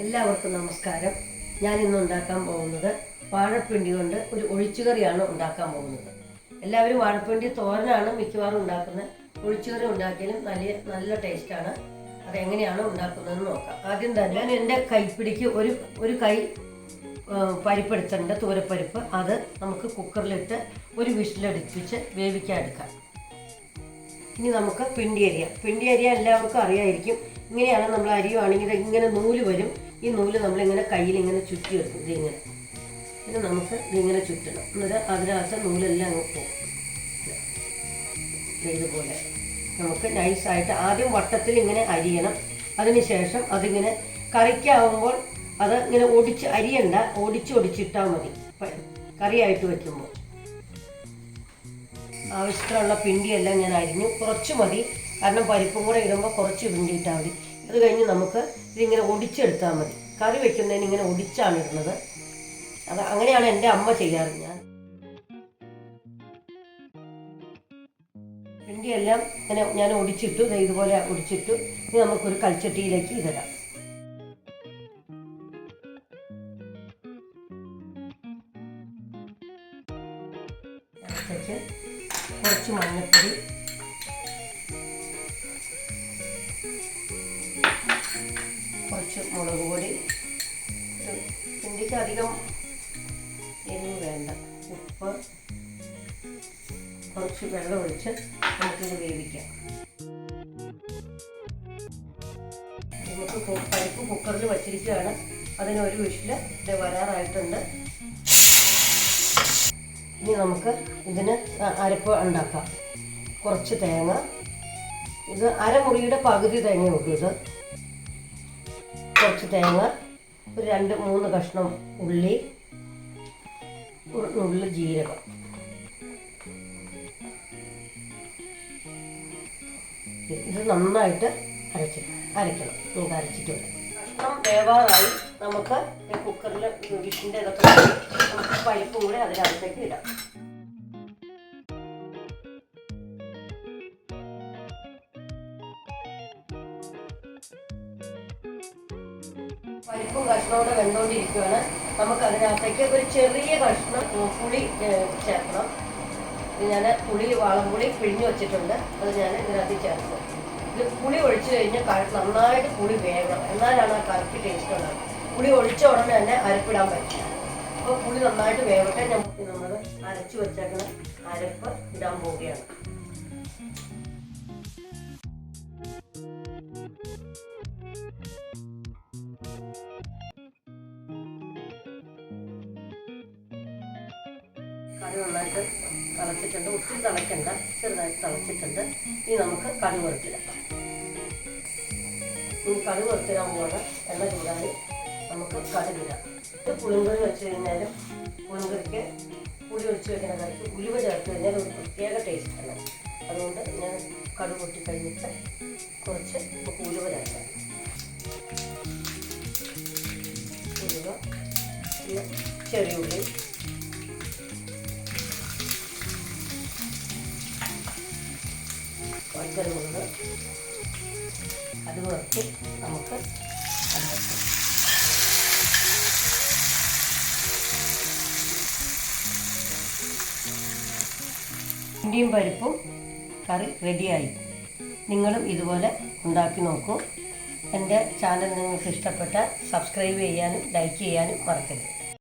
എല്ലാവർക്കും നമസ്കാരം. ഞാൻ ഇന്ന് ഉണ്ടാക്കാൻ പോകുന്നത് വാഴപ്പിണ്ടി കൊണ്ട് ഒരു ഒഴിച്ചുകറിയാണ് ഉണ്ടാക്കാൻ പോകുന്നത്. എല്ലാവരും വാഴപ്പിണ്ടി തോരനാണ് മിക്കവാറും ഉണ്ടാക്കുന്നത്. ഒഴിച്ചുകറി ഉണ്ടാക്കിയാലും നല്ല നല്ല ടേസ്റ്റാണ്. അത് എങ്ങനെയാണ് ഉണ്ടാക്കുന്നതെന്ന് നോക്കാം. ആദ്യം തന്നെ ഞാൻ എന്റെ കൈപ്പിടിക്ക് ഒരു ഒരു കൈ പരിപ്പെടുത്തിട്ടുണ്ട് തൂരപ്പരിപ്പ്. അത് നമുക്ക് കുക്കറിലിട്ട് ഒരു വിഷിലടിപ്പിച്ച് വേവിക്കാൻ എടുക്കാം ഇനി നമുക്ക് പിണ്ടി അരിയാം. പിണ്ടി അരിയ എല്ലാവർക്കും അറിയായിരിക്കും. ഇങ്ങനെയാണ് നമ്മൾ അരിയുവാണെങ്കിൽ ഇങ്ങനെ നൂൽ വരും. ഈ നൂൽ നമ്മളിങ്ങനെ കയ്യിൽ ഇങ്ങനെ ചുറ്റി എടുക്കും ഇതിങ്ങനെ ഇത് നമുക്ക് ഇതിങ്ങനെ ചുറ്റണം. എന്നിട്ട് അതിനകത്ത് നൂലെല്ലാം അങ്ങ് പോകും. ഇതുപോലെ. നമുക്ക് നൈസായിട്ട് ആദ്യം വട്ടത്തിൽ ഇങ്ങനെ അരിയണം. അതിനുശേഷം അതിങ്ങനെ കറിക്കാവുമ്പോൾ അത് ഇങ്ങനെ ഒടിച്ച് അരിയണ്ട. ഒടിച്ച് ഒടിച്ചിട്ടാൽ മതി. കറിയായിട്ട് വെക്കുമ്പോൾ. ആവശ്യത്തിനുള്ള പിണ്ടിയെല്ലാം ഞാൻ അരിഞ്ഞു. കുറച്ച് മതി. കാരണം പരിപ്പും കൂടെ ഇടുമ്പോൾ കുറച്ച് പിണ്ടി ഇട്ടാൽ മതി. അത് കഴിഞ്ഞ് നമുക്ക് ഇതിങ്ങനെ ഒടിച്ചെടുത്താൽ മതി. കറി വെക്കുന്നതിന് ഇങ്ങനെ ഒടിച്ചാണ് ഇടുന്നത്. അത് അങ്ങനെയാണ് എന്റെ അമ്മ ചെയ്യാറ് ഞാൻ. പിണ്ടിയെല്ലാം ഇങ്ങനെ ഞാൻ ഒടിച്ചിട്ടു. ഇതുപോലെ ഒടിച്ചിട്ടു. ഇനി നമുക്കൊരു കൽച്ചട്ടിയിലേക്ക് ഇതിടാം അതിലേക്ക് കുറച്ച് മഞ്ഞൾപ്പൊടി കുറച്ച് മുളക് പൊടി. ഒരു പിണ്ടിക്ക് അധികം എരിവ് വേണ്ട. ഉപ്പ്. കുറച്ച് വെള്ളം ഒഴിച്ച് നമുക്കിത് വേവിക്കാം. നമുക്ക് പരിപ്പ് കുക്കറിൽ വച്ചിരിക്കുകയാണ്. അതിനൊരു വിഷിൽ ഇത് വരാറായിട്ടുണ്ട്. ഇനി നമുക്ക് ഇതിന് അരപ്പ് ഉണ്ടാക്കാം. കുറച്ച് തേങ്ങ. ഇത് അരമുറിയുടെ പകുതി തേങ്ങ ഉള്ളൂ ഇത്. കുറച്ച് തേങ്ങ ഒരു രണ്ട് മൂന്ന് കഷ്ണം ഉള്ളി ഒരു ജീരകം. ഇത് നന്നായിട്ട് അരച്ച് അരക്കണം നമുക്ക് അരച്ചിട്ട് വരാം. കഷ്ണം വേവാറായി. നമുക്ക് കുക്കറിൽ വിഷിന്റെ ഇതൊക്കെ നമുക്ക് പരിപ്പും കൂടെ അതിനകത്തേക്ക് ഇടാം. പരിപ്പും കഷ്ണവും വെന്തുകൊണ്ടിരിക്കുകയാണ് നമുക്ക് അതിനകത്തേക്ക് ഒരു ചെറിയ കഷ്ണം പുളി ചേർക്കണം. ഞാൻ പുളി വാളംപുളി പിഴിഞ്ഞു വെച്ചിട്ടുണ്ട്. അത് ഞാൻ ഇതിനകത്ത് ചേർക്കും. ഇത് പുളി ഒഴിച്ചു കഴിഞ്ഞാൽ നന്നായിട്ട് പുളി വേകണം എന്നാലാണ് ആ കറിക്ക് ടേസ്റ്റ് ഉണ്ടാകും പുളി ഒഴിച്ച ഉടനെ തന്നെ അരപ്പിടാൻ പറ്റില്ല അപ്പോൾ പുളി നന്നായിട്ട് വേവട്ടെ. നമുക്ക് നമ്മൾ അരച്ചു വെച്ചേക്കുന്ന അരപ്പ് ഇടാൻ പോവുകയാണ്. കറി നന്നായിട്ട് തിളച്ചിട്ടുണ്ട്. ഒത്തിരി തിളയ്ക്കണ്ട ചെറുതായിട്ട് തിളച്ചിട്ടുണ്ട്. ഇനി നമുക്ക് കറി വറുത്തിടാം. ഇനി കറി വറുത്തിടാൻ പോകണം എണ്ണ ചൂടായി. നമുക്ക് കടുകിടാം ഇത് പുളിങ്കറി വെച്ച് കഴിഞ്ഞാലും പുളിങ്കറിക്ക് പുളി ഒഴിച്ച് വെക്കുന്ന കറിക്ക് ഉലുവ ചേർത്ത് കഴിഞ്ഞാൽ ഒരു പ്രത്യേക ആണ്. അതുകൊണ്ട് ഞാൻ കടു പൊട്ടി കഴിഞ്ഞിട്ട് കുറച്ച് നമുക്ക് ഉലുവ ചേർക്കാം. ഉലുവ പിന്നെ ചെറിയ ഉള്ളി. വറ്റൽമുളക് അത് വറുത്ത് നമുക്ക് ഇണ്ടിയും പരിപ്പും കറി റെഡിയായി. നിങ്ങളും ഇതുപോലെ ഉണ്ടാക്കി നോക്കൂ. എന്റെ ചാനൽ നിങ്ങൾക്ക് ഇഷ്ടപ്പെട്ടാൽ സബ്സ്ക്രൈബ് ചെയ്യാനും ലൈക്ക് ചെയ്യാനും മറക്കരുത്.